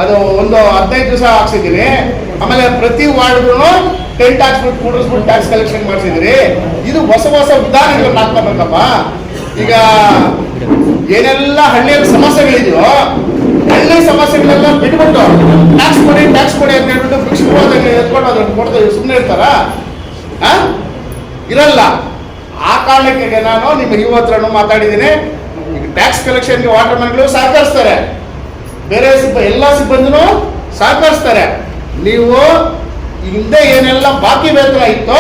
ಅದು ಒಂದು ಹದಿನೈದು ದಿವಸ ಹಾಕ್ಸಿದ್ದೀನಿ. ಆಮೇಲೆ ಪ್ರತಿ ವಾರ್ಡ್ಗೂ ಟೆಂಟ್ ಬಿಟ್ಟು ಕೂಡಿಸ್ಬಿಟ್ಟು ಟ್ಯಾಕ್ಸ್ ಕಲೆಕ್ಷನ್ ಮಾಡಿಸಿದ್ರಿ. ಇದು ಹೊಸ ಹೊಸ ಉದಾಹರಣೆಗಳು ಮಾತಾಡೋದಪ್ಪ ಈಗ ಏನೆಲ್ಲ ಹಳ್ಳಿಯಲ್ಲಿ ಸಮಸ್ಯೆಗಳಿದೆಯೋ, ಹಳ್ಳಿ ಸಮಸ್ಯೆಗಳೆಲ್ಲ ಬಿಟ್ಬಿಟ್ಟು ಟ್ಯಾಕ್ಸ್ ಕೊಡಿ ಟ್ಯಾಕ್ಸ್ ಕೊಡಿ ಅಂತ ಹೇಳ್ಬಿಟ್ಟು ಫಿಕ್ಸ್ ಎತ್ಕೊಂಡು ಅದನ್ನು ಕೊಡ್ತಾ ಸುಮ್ಮನೆ ಇರ್ತಾರ? ಇರಲ್ಲ. ಆ ಕಾರಣಕ್ಕೆ ನಾನು ನಿಮ್ಮ ಯುವ ಮಾತಾಡಿದ್ದೀನಿ. ಈಗ ಟ್ಯಾಕ್ಸ್ ಕಲೆಕ್ಷನ್ಗೆ ವಾಟರ್ ಮ್ಯಾನ್ಗಳು ಸಹಕರಿಸ್ತಾರೆ. ಬೇರೆ ಸಿಬ್ಬ ಎಲ್ಲ ಸಿಬ್ಬಂದಿನೂ ಸಹಕರಿಸ್ತಾರೆ. ನೀವು ಹಿಂದೆ ಏನೆಲ್ಲ ಬಾಕಿ ವೇತನ ಇತ್ತೋ,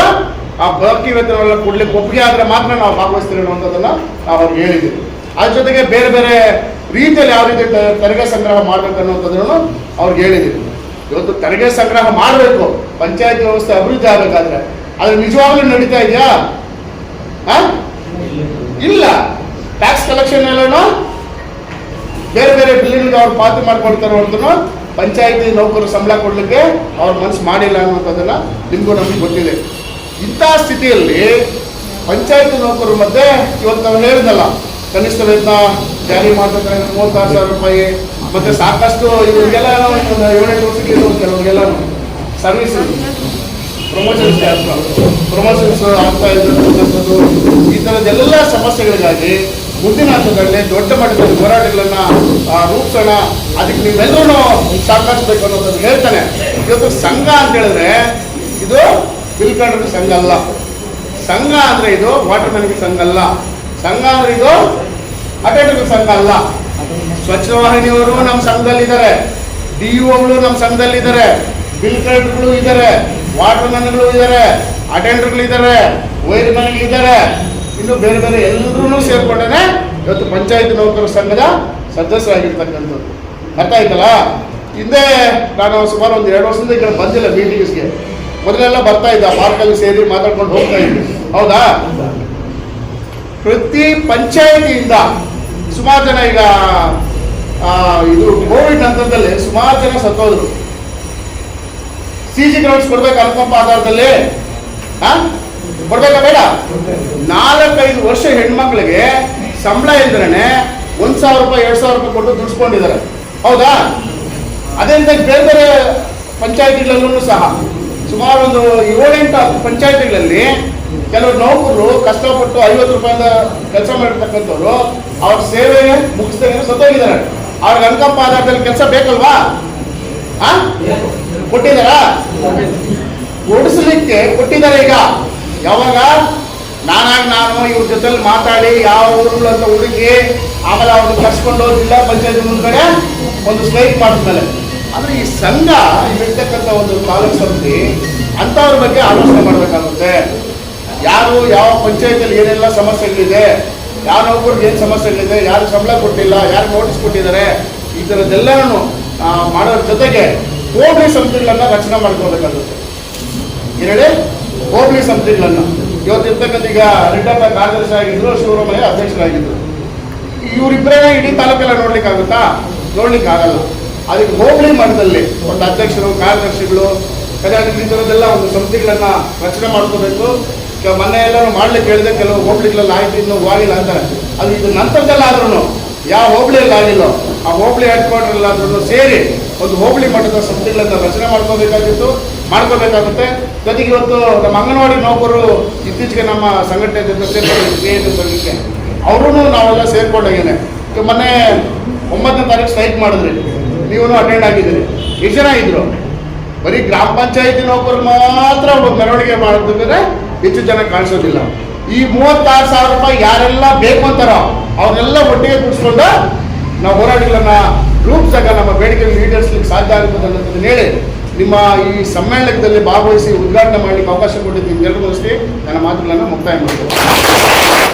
ಆ ಬಾಕಿ ವೇತನವೆಲ್ಲ ಕೊಡ್ಲಿಕ್ಕೆ ಒಪ್ಪಿಗೆ ಆದ್ರೆ ಮಾತ್ರ ನಾವು ಭಾಗವಹಿಸ್ತೀವಿ ಅನ್ನೋದನ್ನ ನಾವು ಅವ್ರಿಗೆ ಹೇಳಿದ್ವಿ. ಅದ್ರ ಜೊತೆಗೆ ಬೇರೆ ಬೇರೆ ರೀತಿಯಲ್ಲಿ ಯಾವ ರೀತಿ ತೆರಿಗೆ ಸಂಗ್ರಹ ಮಾಡ್ಬೇಕು ಅನ್ನೋದನ್ನು ಅವ್ರಿಗೆ ಹೇಳಿದ್ವಿ ಇವತ್ತು ತೆರಿಗೆ ಸಂಗ್ರಹ ಮಾಡಬೇಕು, ಪಂಚಾಯತ್ ವ್ಯವಸ್ಥೆ ಅಭಿವೃದ್ಧಿ ಆಗಬೇಕಾದ್ರೆ. ಅದು ನಿಜವಾಗ್ಲೂ ನಡೀತಾ ಇದೆಯಾ? ಇಲ್ಲ. ಟ್ಯಾಕ್ಸ್ ಕಲೆಕ್ಷನ್ ಎಲ್ಲನೂ ಬೇರೆ ಬೇರೆ ಬಿಲ್ಲಿಂಗ್ ಅವ್ರು ಪಾವತಿ ಮಾಡ್ಕೊಳ್ತಾರೆ ಪಂಚಾಯತಿ ನೌಕರರು ಸಂಬಳ ಕೊಡಲಿಕ್ಕೆ ಅವ್ರ ಮನಸ್ಸು ಮಾಡಿಲ್ಲ ಅನ್ನೋದನ್ನ ನಿಮಗೂ ನಮಗೆ ಗೊತ್ತಿದೆ. ಇಂಥ ಸ್ಥಿತಿಯಲ್ಲಿ ಪಂಚಾಯತಿ ನೌಕರರು ಮತ್ತೆ ಇವತ್ತು ನಾವು ಹೇಳಿದ್ನಲ್ಲ, ಕನಿಷ್ಠ ವೇತನ ಜಾರಿ ಮಾಡ್ಬೇಕಾದ್ರೆ ಮೂವತ್ತಾರು ಸಾವಿರ ರೂಪಾಯಿ, ಮತ್ತೆ ಸಾಕಷ್ಟು ಇವರಿಗೆಲ್ಲ ಏಳೆಂಟು ವರ್ಷಕ್ಕೆ ಕೆಲವರಿಗೆಲ್ಲ ಸರ್ವಿಸ್ ಪ್ರಮೋಷನ್ಸ್ ಪ್ರಮೋಷನ್ಸ್ ಆಗ್ತಾ ಇದ್ದಂಥದ್ದು ಈ ಥರದ್ದೆಲ್ಲ ಸಮಸ್ಯೆಗಳಿಗಾಗಿ ಮುಂದಿನ ಹಂತದಲ್ಲಿ ದೊಡ್ಡ ಮಟ್ಟದಲ್ಲಿ ಹೋರಾಟಗಳನ್ನ ರೂಪಿಸೋಣ, ಅದಕ್ಕೆ ನೀವೆಲ್ಲರೂ ಸಹಕರಿಸಬೇಕು ಅನ್ನೋದನ್ನು ಹೇಳ್ತಾನೆ. ಇವತ್ತು ಸಂಘ ಅಂತ ಹೇಳಿದ್ರೆ ಇದು ಬಿಲ್ಕಂಡ್ರ ಸಂಘ ಅಲ್ಲ. ಸಂಘ ಅಂದ್ರೆ ಇದು ವಾಟರ್ ಮ್ಯಾನ್ ಸಂಘ ಅಲ್ಲ. ಸಂಘ ಅಂದ್ರೆ ಇದು ಅಟೆಂಡರ್ ಸಂಘ ಅಲ್ಲ. ಸ್ವಚ್ಛ ವಾಹಿನಿಯವರು ನಮ್ಮ ಸಂಘದಲ್ಲಿದ್ದಾರೆ. ಡಿ ಒಗಳು ನಮ್ಮ ಸಂಘದಲ್ಲಿದ್ದಾರೆ. ಬಿಲ್ ಕಲೆಕ್ಟರ್ಗಳು ಇದ್ದಾರೆ. ವಾಟರ್ ಮ್ಯಾನ್ಗಳು ಇದ್ದಾರೆ. ಅಟೆಂಡರ್ಗಳು ಇದ್ದಾರೆ. ವೈರ್ ಮ್ಯಾನ್ಗಳು ಇದ್ದಾರೆ ಇನ್ನು ಬೇರೆ ಬೇರೆ ಎಲ್ಲರೂ ಸೇರ್ಕೊಂಡೇನೆ ಇವತ್ತು ಪಂಚಾಯತ್ ನೌಕರ ಸಂಘದ ಸದಸ್ಯರಾಗಿರ್ತಕ್ಕಂಥದ್ದು. ಅರ್ಥ ಆಯ್ತಲ್ಲ? ಹಿಂದೆ ನಾನು ಸುಮಾರು ಒಂದು ಎರಡು ವರ್ಷದಿಂದ ಈ ಕಡೆ ಬಂದಿಲ್ಲ ಮೀಟಿಂಗ್ಸ್ಗೆ ಮೊದಲೆಲ್ಲ ಬರ್ತಾ ಇದ್ದ, ಪಾರ್ಕಲ್ಲಿ ಸೇರಿ ಮಾತಾಡ್ಕೊಂಡು ಹೋಗ್ತಾ ಇದ್ದೆ. ಹೌದಾ? ಪ್ರತಿ ಪಂಚಾಯತಿಯಿಂದ ಸುಮಾರು ಜನ ಈಗ ಇದು ಕೋವಿಡ್ ನಂತರದಲ್ಲಿ ಸುಮಾರು ಜನ ಸತ್ತೋದ್ರು. ಸಿ ಜಿ ಗ್ರೌಂಡ್ಸ್ ಕೊಡ್ಬೇಕು ಅನುಕಂಪ ಆಧಾರದಲ್ಲಿ? ಕೊಡ್ಬೇಕಾ ಬೇಡ? ನಾಲ್ಕೈದು ವರ್ಷ ಹೆಣ್ಮಕ್ಳಿಗೆ ಸಂಬಳ ಇಲ್ದ್ರೆ ಒಂದ್ ಸಾವಿರ ರೂಪಾಯಿ ಎರಡ್ ಸಾವಿರ ರೂಪಾಯಿ ಕೊಟ್ಟು ದುಡ್ಸ್ಕೊಂಡಿದ್ದಾರೆ. ಹೌದಾ? ಅದೇ ರೀತಿ ಬೇರೆ ಬೇರೆ ಪಂಚಾಯತಿಗಳಲ್ಲೂ ಸಹ. ಸುಮಾರು ಒಂದು ಏಳೆಂಟು ಪಂಚಾಯತಿಗಳಲ್ಲಿ ಕೆಲವು ನೌಕರರು ಕಷ್ಟಪಟ್ಟು ಐವತ್ತು ರೂಪಾಯಿಂದ ಕೆಲಸ ಮಾಡಿರ್ತಕ್ಕಂಥವ್ರು ಅವ್ರ ಸೇವೆ ಮುಗಿಸ್ದಂಗೆ ಸತ್ತೋಗಿದ್ದಾರೆ ಅವ್ರಿಗೆ ಅನುಕಂಪ ಆಧಾರದಲ್ಲಿ ಕೆಲಸ ಬೇಕಲ್ವಾ? ಆ? ಕೊಟ್ಟಿದ್ದಾರಾ. ಓಡಿಸ್ಲಿಕ್ಕೆ ಕೊಟ್ಟಿದ್ದಾರೆ ಈಗ. ಯಾವಾಗ? ನಾನಾಗಿ ನಾನು ಇವ್ರ ಜೊತೆಲಿ ಮಾತಾಡಿ ಯಾವ ಊರುಗಳು ಅಂತ ಹುಡುಕಿ ಆಮೇಲೆ ಅವ್ರನ್ನ ಕರ್ಸ್ಕೊಂಡು ಜಿಲ್ಲಾ ಪಂಚಾಯತ್ ಮುಂದ್ಗಡೆ ಒಂದು ಸ್ಟ್ರೈಕ್ ಮಾಡಿದ್ಮೇಲೆ ಅಂದ್ರೆ ಈ ಸಂಘ ಇರ್ತಕ್ಕಂಥ ಒಂದು ತಾಲೂಕು ಸಮಿತಿ ಅಂಥವ್ರ ಬಗ್ಗೆ ಆಲೋಚನೆ ಮಾಡ್ಬೇಕಾಗುತ್ತೆ. ಯಾರು ಯಾವ ಪಂಚಾಯತಿಯಲ್ಲಿ ಏನೆಲ್ಲ ಸಮಸ್ಯೆಗಳಿದೆ ಯಾವ ನೌಕರಿಗೆ ಏನು ಸಮಸ್ಯೆಗಳಿದೆ, ಯಾರು ಸಂಬಳ ಕೊಟ್ಟಿಲ್ಲ ಯಾರು ನೋಟಿಸ್ ಕೊಟ್ಟಿದ್ದಾರೆ, ಈ ಥರದ್ದೆಲ್ಲನೂ ಮಾಡೋದ್ರ ಜೊತೆಗೆ ಹೋಬಳಿ ಸಮಿತಿಗಳನ್ನ ರಚನೆ ಮಾಡ್ಕೋಬೇಕಾಗುತ್ತೆ ಹೇಳಿ? ಹೋಬಳಿ ಸಮಿತಿಗಳನ್ನ. ಇವತ್ತಿರ್ತಕ್ಕಂಥ ಈಗ ರಿಟರ್ನ್ ಕಾರ್ಯದರ್ಶಿ ಆಗಿದ್ರು ಶಿವರಾಮಯ್ಯ ಅಧ್ಯಕ್ಷರಾಗಿದ್ರು. ಇವರಿಬ್ಬರೇ ಇಡೀ ತಾಲೂಕೆಲ್ಲ ನೋಡ್ಲಿಕ್ಕಾಗುತ್ತಾ? ನೋಡ್ಲಿಕ್ಕೆ ಆಗಲ್ಲ ಅದಕ್ಕೆ ಹೋಬಳಿ ಮಟ್ಟದಲ್ಲಿ ಒಂದು ಅಧ್ಯಕ್ಷರು, ಕಾರ್ಯದರ್ಶಿಗಳು ಈ ಥರದ್ದೆಲ್ಲ ಒಂದು ಸಮಿತಿಗಳನ್ನ ರಚನೆ ಮಾಡ್ಕೋಬೇಕು. ಮೊನ್ನೆ ಎಲ್ಲರೂ ಮಾಡ್ಲಿಕ್ಕೆ ಹೇಳಿದೆ ಕೆಲವು ಹೋಬಳಿಗಳಲ್ಲಿ ಆಯ್ತು, ಇನ್ನು ಹೋಗಿಲ್ಲ ಅಂತಾರೆ. ಅದು ಇದು ನಂತರದಲ್ಲಾದ್ರೂ ಯಾವ ಹೋಬಳಿಯಲ್ಲಿ ಆಗಿಲ್ಲ. ಆ ಹೋಬಳಿ ಹೆಡ್ ಕ್ವಾರ್ಟರ್ ಕ್ವಾರ್ಟರ್ಲಾದ್ರೂ ಸೇರಿ ಒಂದು ಹೋಬಳಿ ಮಟ್ಟದ ಸಂಸ್ಥೆಗಳನ್ನು ರಚನೆ ಮಾಡ್ಕೋಬೇಕಾಗಿತ್ತು. ಮಾಡ್ಕೋಬೇಕಾಗುತ್ತೆ. ಜೊತೆಗೆ ಇವತ್ತು ನಮ್ಮ ಅಂಗನವಾಡಿ ನೌಕರರು ಇತ್ತೀಚೆಗೆ ನಮ್ಮ ಸಂಘಟನೆ ಜೊತೆ ಸೇರ್ಕೊಂಡು ಸಂಘಕ್ಕೆ. ಅವರು ನಾವೆಲ್ಲ ಸೇರ್ಕೊಂಡಾಗೇನೆ ಮೊನ್ನೆ ಒಂಬತ್ತನೇ ತಾರೀಕು ಸ್ಟ್ರೈಕ್ ಮಾಡಿದ್ರಿ. ನೀವು ಅಟೆಂಡ್ ಆಗಿದ್ದೀರಿ. ಎಷ್ಟು ಜನ ಇದ್ರು? ಬರೀ ಗ್ರಾಮ ಪಂಚಾಯತಿ ನೌಕರರು ಮಾತ್ರ ಮೆರವಣಿಗೆ ಮಾಡಿದ್ರೆ ಹೆಚ್ಚು ಜನ ಕಾಣಿಸೋದಿಲ್ಲ. ಈ ಮೂವತ್ತಾರು ಸಾವಿರ ರೂಪಾಯಿ ಯಾರೆಲ್ಲ ಬೇಕು ಅಂತಾರೋ ಅವ್ರನ್ನೆಲ್ಲ ಒಟ್ಟಿಗೆ ಕೂಡಿಸ್ಕೊಂಡು ನಾವು ಹೋರಾಟಗಳನ್ನ ರೂಪಿಸಾಗ ನಮ್ಮ ಬೇಡಿಕೆ ಈಡೇರಿಸಲಿಕ್ಕೆ ಸಾಧ್ಯ ಆಗುತ್ತದೆ ಅನ್ನೋದನ್ನು ಹೇಳಿ ನಿಮ್ಮ ಈ ಸಮ್ಮೇಳನದಲ್ಲಿ ಭಾಗವಹಿಸಿ ಉದ್ಘಾಟನೆ ಮಾಡಲಿಕ್ಕೆ ಅವಕಾಶ ಕೊಟ್ಟಿದ್ದೀನಿ ಎಲ್ಲರಿಗೂ ಅಷ್ಟೇ ನನ್ನ ಮಾತುಗಳನ್ನು ಮುಕ್ತಾಯ ಮಾಡ್ತೀನಿ.